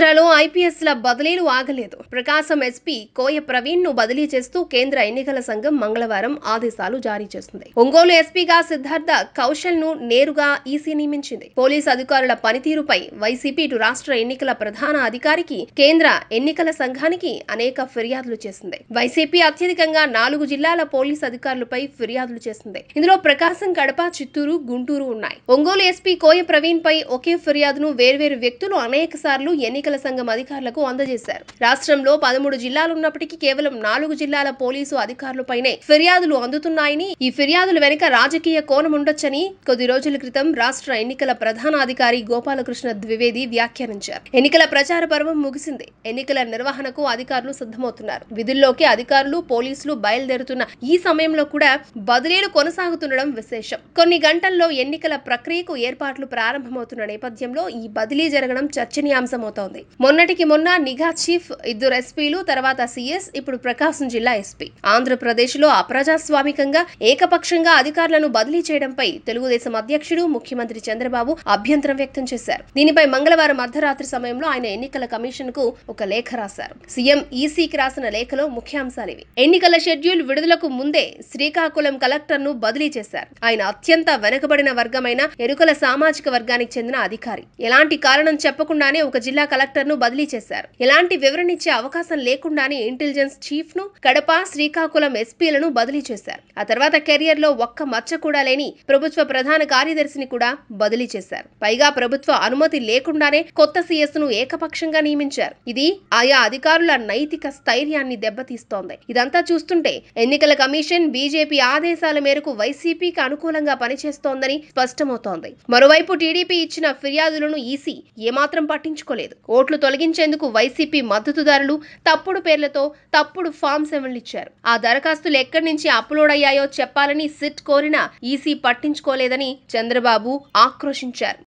ఆంధ్రలో ఐపీఎస్ల ల బదిలీలు ఆగలేదు. ప్రకాశం ఎస్పీ కోయ ప్రవీణ్ను బదిలీ చేస్తూ కేంద్ర ఎన్నికల సంఘం మంగళవారం ఆదేశాలు జారీ చేసింది. ఒంగోలు ఎస్పీగా సిద్ధార్థ కౌశల్ను నేరుగా ఈసీ నియమించింది. పోలీస్ అధికారుల పనితీరుపై వైసీపీ ఇటు రాష్ట్ర ఎన్నికల ప్రధాన అధికారికి కేంద్ర ఎన్నికల సంఘానికి అనేక ఫిర్యాదులు చేసింది. వైసీపీ అత్యధికంగా నాలుగు జిల్లాల పోలీస్ అధికారులపై ఫిర్యాదులు చేసింది. ఇందులో ప్రకాశం కడప చిత్తూరు గుంటూరు ఉన్నాయి. ఒంగోలు ఎస్పీ కోయ ప్రవీణ్ పై ఒకే ఫిర్యాదును వేర్వేరు వ్యక్తులు అనేక సార్లు ఎన్నికల సంఘం అధికారులకు అందజేశారు. రాష్ట్రంలో పదమూడు జిల్లాలున్నప్పటికీ కేవలం నాలుగు జిల్లాల పోలీసు అధికారులపైనే ఫిర్యాదులు అందుతున్నాయని ఈ ఫిర్యాదుల వెనుక రాజకీయ కోణం ఉండొచ్చని కొద్ది రోజుల క్రితం రాష్ట్ర ఎన్నికల ప్రధానాధికారి గోపాలకృష్ణ ద్వివేది వ్యాఖ్యానించారు. ఎన్నికల ప్రచార పర్వం ముగిసింది. ఎన్నికల నిర్వహణకు అధికారులు సిద్ధమవుతున్నారు. విధుల్లోకి అధికారులు పోలీసులు బయలుదేరుతున్న ఈ సమయంలో కూడా బదిలీలు కొనసాగుతుండడం విశేషం. కొన్ని గంటల్లో ఎన్నికల ప్రక్రియకు ఏర్పాట్లు ప్రారంభమవుతున్న నేపథ్యంలో ఈ బదిలీ జరగడం చర్చనీయాంశమవుతోంది. మొన్నటికి మొన్న నిఘా చీఫ్ ఇద్దరు ఎస్పీలు తర్వాత సీఎస్ ఇప్పుడు ప్రకాశం జిల్లా ఎస్పీ. ఆంధ్రప్రదేశ్లో అప్రజాస్వామికంగా ఏకపక్షంగా అధికారులను బదిలీ చేయడంపై తెలుగుదేశం అధ్యక్షుడు ముఖ్యమంత్రి చంద్రబాబు అభ్యంతరం వ్యక్తం చేశారు. దీనిపై మంగళవారం అర్ధరాత్రి సమయంలో ఆయన ఎన్నికల కమిషన్కు ఒక లేఖ రాశారు. సీఎం ఈసీకి రాసిన లేఖలో ముఖ్యాంశాలు ఇవి ఎన్నికల షెడ్యూల్ విడుదలకు ముందే శ్రీకాకుళం కలెక్టర్ను బదిలీ చేశారు. ఆయన అత్యంత వెనుకబడిన వర్గమైన ఎరుకల సామాజిక వర్గానికి చెందిన అధికారి. ఎలాంటి కారణం చెప్పకుండానే ఒక జిల్లా కలెక్టర్ను బదిలీ చేశారు. ఎలాంటి వివరణ ఇచ్చే అవకాశం లేకుండానే ఇంటెలిజెన్స్ చీఫ్ను కడప శ్రీకాకుళం ఎస్పీలను బదిలీ చేశారు. ఆ తర్వాత కెరియర్లో ఒక్క మచ్చ కూడా లేని ప్రభుత్వ ప్రధాన కార్యదర్శిని కూడా బదిలీ చేశారు. పైగా ప్రభుత్వ అనుమతి లేకుండానే కొత్త సీఎస్ను ఏకపక్షంగా నియమించారు. ఇది ఆయా అధికారుల నైతిక స్థైర్యాన్ని దెబ్బతీస్తోంది. ఇదంతా చూస్తుంటే ఎన్నికల కమిషన్ బీజేపీ ఆదేశాల మేరకు వైసీపీకి అనుకూలంగా పనిచేస్తోందని స్పష్టమవుతోంది. మరోవైపు టీడీపీ ఇచ్చిన ఫిర్యాదులను ఈసీ ఏమాత్రం పట్టించుకోలేదు. ఓట్లు తొలగించేందుకు వైసీపీ మద్దతుదారులు తప్పుడు పేర్లతో తప్పుడు ఫామ్ సెవెన్లు ఇచ్చారు ఆ దరఖాస్తులు ఎక్కడి నుంచి అప్లోడ్ అయ్యాయో చెప్పాలని సిట్ కోరినా ఈసీ పట్టించుకోలేదని చంద్రబాబు ఆక్రోశించారు.